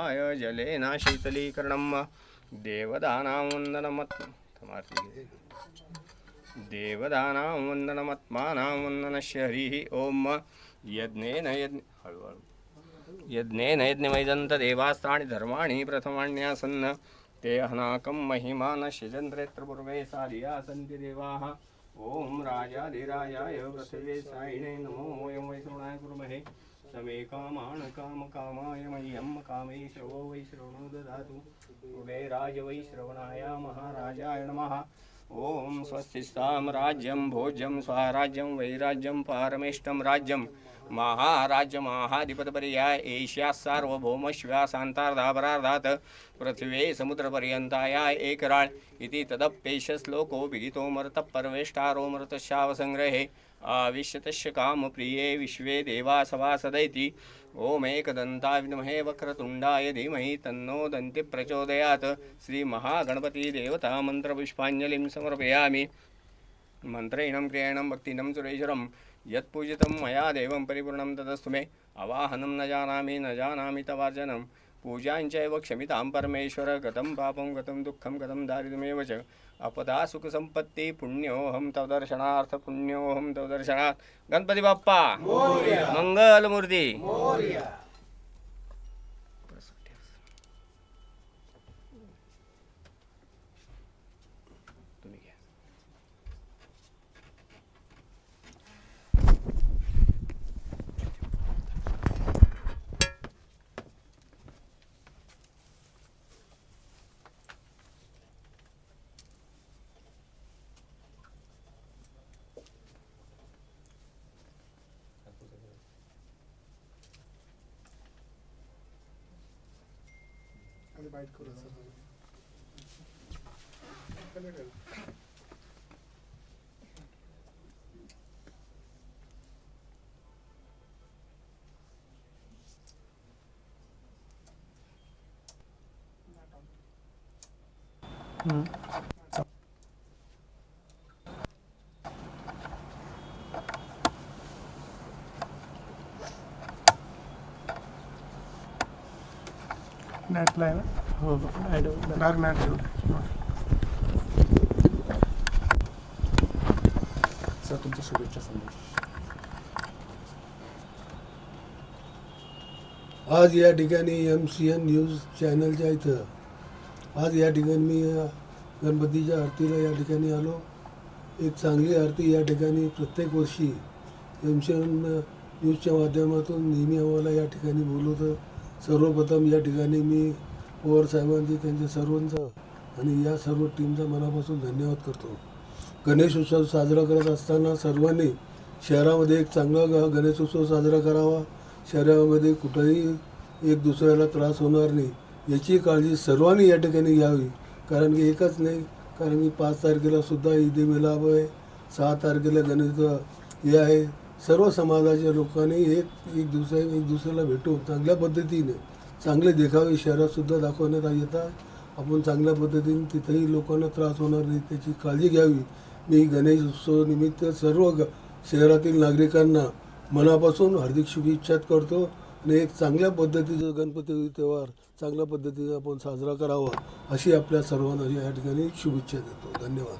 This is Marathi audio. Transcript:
उष्णमाय जलेन शीतलीकरणं। देवदानां वन्दनमत् देवदानां वन्दनमत्मानां वन्दनस्य हरिः ॐ यज्ञेन यज्ञ हळूहळू यज्ञेन यज्ञमैदन्त देवास्त्राणि धर्माणि प्रथमाण्यासन्न ते हनाकं महिमानश्यजन्त्रेऽत्र पूर्वे साधिया सन्ति देवाः। ॐ राजाधिराजाय पृथिवे सायिणे नमो। वयं वै कुर्महे। समे कामान् कामकामाय मह्यं कामेशवो वै श्रवणो ददातु। कुबेराज वै श्रवणाय महाराजाय नमः। ॐ स्वस्तिस्तां राज्यं भोज्यं स्वराज्यं वैराज्यं पारमेष्टं राज्यं महाराज्यमाहाधिपतपर्याय एष्या सार्वभौमश्व्या शान्तार्धापरार्धात् पृथ्वी समुद्रपर्यन्ताया एकराळ इति तदप्येषश्लोको विदितो मृतपर्वेष्टारो परवेष्टारो मृतशावसङ्ग्रहे आविश्यतस्य कामप्रिये विश्वे देवा सभासदैति। ॐ एकदन्ताय विद्महे वक्रतुण्डाय धीमहि तन्नो दन्ति प्रचोदयात्। श्रीमहागणपतिदेवता मन्त्रपुष्पाञ्जलिं समर्पयामि। मन्त्रेणं क्रियणं भक्तिनं सुरेश्वरं यत्पूजितं मया देवं परिपूर्णं तदस्तु मे। अवाहनं न जानामि न जानामि तवार्जनं। पूजाञ्चैव क्षमितां परमेश्वर गतं पापं गतं दुःखं गतं दारिद्र्यमेव च। अपदा सुखसम्पत्ती पुण्योऽहं तव दर्शनार्थ पुण्योऽहं तव दर्शनात्। गणपती बाप्पा! मंगलमूर्ती बाईट करू सर Mm-hmm. मॅटला आहे ना? हो हो. डार्क मॅट सर तुमच्या शुभेच्छा संदेश. आज या ठिकाणी एम सी एन न्यूज चॅनलच्या इथं. आज या ठिकाणी मी अ, गणपतीच्या आरतीला या ठिकाणी आलो. एक चांगली आरती या ठिकाणी प्रत्येक वर्षी एम सी एन न्यूजच्या माध्यमातून नेहमी आम्हाला या ठिकाणी बोलवतं. सर्वप्रथम या ठिकाणी मी पवार साहेबांचे त्यांच्या सर्वांचा आणि या सर्व टीमचा मनापासून धन्यवाद करतो. गणेश उत्सव साजरा करत असताना सर्वांनी शहरामध्ये एक चांगला ग- गणेश उत्सव साजरा करावा. शहरामध्ये कुठंही एक दुसऱ्याला त्रास होणार नाही. याची काळजी सर्वांनी या ठिकाणी घ्यावी. कारण की एकच नाही कारण की पाच तारखेला सुद्धा ईद ए मिलाप आहे. सहा तारखेला गणेश हे आहे. सर्व समाजाच्या लोकांनी एक एक दुसऱ्या एक दुसऱ्याला भेटून चांगल्या पद्धतीने चांगले देखावे शहरातसुद्धा दाखवण्यात येतात आपण चांगल्या पद्धतीने तिथेही लोकांना त्रास होणार नाही त्याची काळजी घ्यावी. मी गणेश उत्सवानिमित्त सर्व ग शहरातील नागरिकांना मनापासून हार्दिक शुभेच्छा करतो आणि एक चांगल्या पद्धतीचा गणपती त्योहार चांगल्या पद्धतीने आपण साजरा करावा अशी आपल्या सर्वांना या ठिकाणी शुभेच्छा देतो. धन्यवाद.